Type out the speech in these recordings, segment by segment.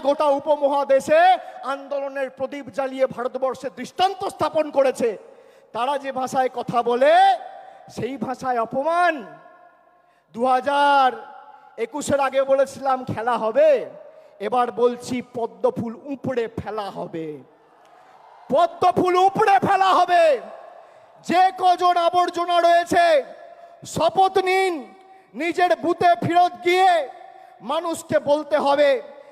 গোটা উপমহাদেশে আন্দোলনের প্রদীপ জ্বালিয়ে ভারতবর্ষে দৃষ্টান্ত স্থাপন করেছে। তারা যে ভাষায় কথা বলে, সেই ভাষায় অপমান। দু হাজার একুশের আগে বলেছিলাম, খেলা হবে। এবার বলছি, পদ্ম ফুল উপড়ে ফেলা হবে। পদ্ম ফুল উপড়ে ফেলা হবে। যে কজন আবর্জনা রয়েছে, শপথ নিন, নিজের বুথে ফেরত গিয়ে মানুষকে বলতে হবে।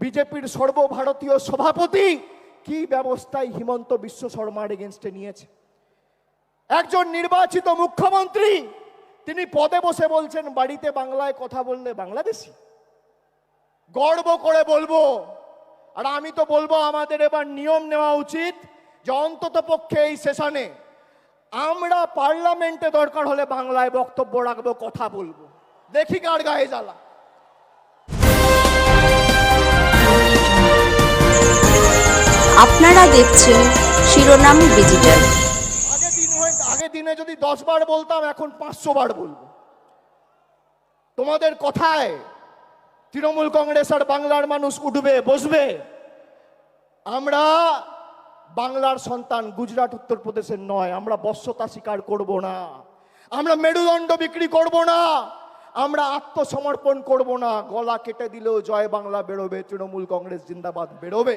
বিজেপির সর্বভারতীয় সভাপতি কি ব্যবস্থায় হিমন্ত বিশ্ব শর্মার এগেনস্টে নিয়েছে? একজন নির্বাচিত মুখ্যমন্ত্রী, তিনি পদে বসে বলছেন, বাড়িতে বাংলায় কথা বললে বাংলাদেশি? গর্ব করে বলব। আর আমি তো বলব, আমাদের এবার নিয়ম নেওয়া উচিত যে অন্তত পক্ষে এই সেশনে আমরা পার্লামেন্টে দরকার হলে বাংলায় বক্তব্য রাখব, কথা বলব। দেখি কার গায়ে জ্বালা। আপনারা দেখছেন শিরোনাম ডিজিটাল। আগে দিন হয়ে আগে দিনে যদি দশ বার বলতাম, এখন পাঁচশো বার বলব। তোমাদের কথায় তৃণমূল কংগ্রেস আর বাংলার মানুষ উঠবে, বসবে। আমরা বাংলার সন্তান গুজরাট, উত্তরপ্রদেশের নয়। আমরা বশ্যতা স্বীকার করব না। আমরা মেরুদণ্ড বিক্রি করব না। আমরা আত্মসমর্পণ করব না। গলা কেটে দিলেও জয় বাংলা বেরোবে। তৃণমূল কংগ্রেস জিন্দাবাদ বেরোবে।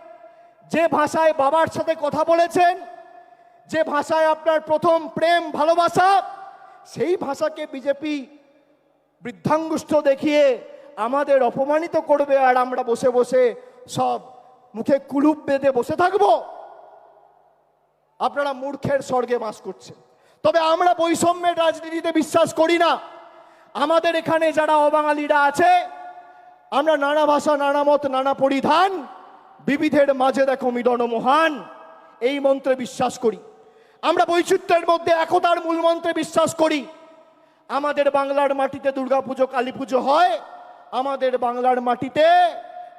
যে ভাষায় বাবার সাথে কথা বলেছেন, যে ভাষায় আপনার প্রথম প্রেম, ভালোবাসা, সেই ভাষাকে বিজেপি বৃদ্ধাঙ্গুষ্ঠ দেখিয়ে আমাদের অপমানিত করবে আর আমরা বসে বসে সব মুখে কুলুপ বেঁধে বসে থাকব। আপনারা মূর্খের স্বর্গে বাস করছেন। তবে আমরা বৈষম্যের রাজনীতিতে বিশ্বাস করি না। আমাদের এখানে যারা অবাঙালিরা আছে, আমরা নানা ভাষা, নানা মত, নানা পরিধান বিবিধের মাঝে দেখো মিলন মহান। এই মন্ত্রে বিশ্বাস করি। আমরা বৈচিত্র্যের মধ্যে একতার মূল মন্ত্রে বিশ্বাস করি। আমাদের বাংলার মাটিতে দুর্গাপুজো কালী পুজো হয়। আমাদের বাংলার মাটিতে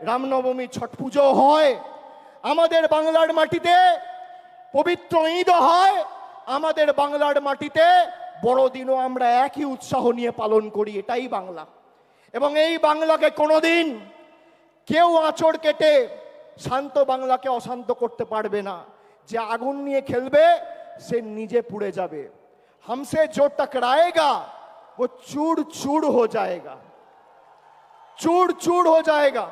রামনবমী ছট পুজো হয়। আমাদের বাংলার মাটিতে পবিত্র ঈদও হয়। আমাদের বাংলার মাটিতে বড়দিনও আমরা একই উৎসাহ নিয়ে পালন করি, এটাই বাংলা। এবং এই বাংলাকে কোনোদিন কেউ আঁচড় কেটে শান্ত বাংলাকে অশান্ত করতে পারবে না যে আগুন নিয়ে খেলবে সে নিজে পুড়ে যাবে हमसे जो टकराएगा वो चूर चूर हो जाएगा चूर चूर हो जाएगा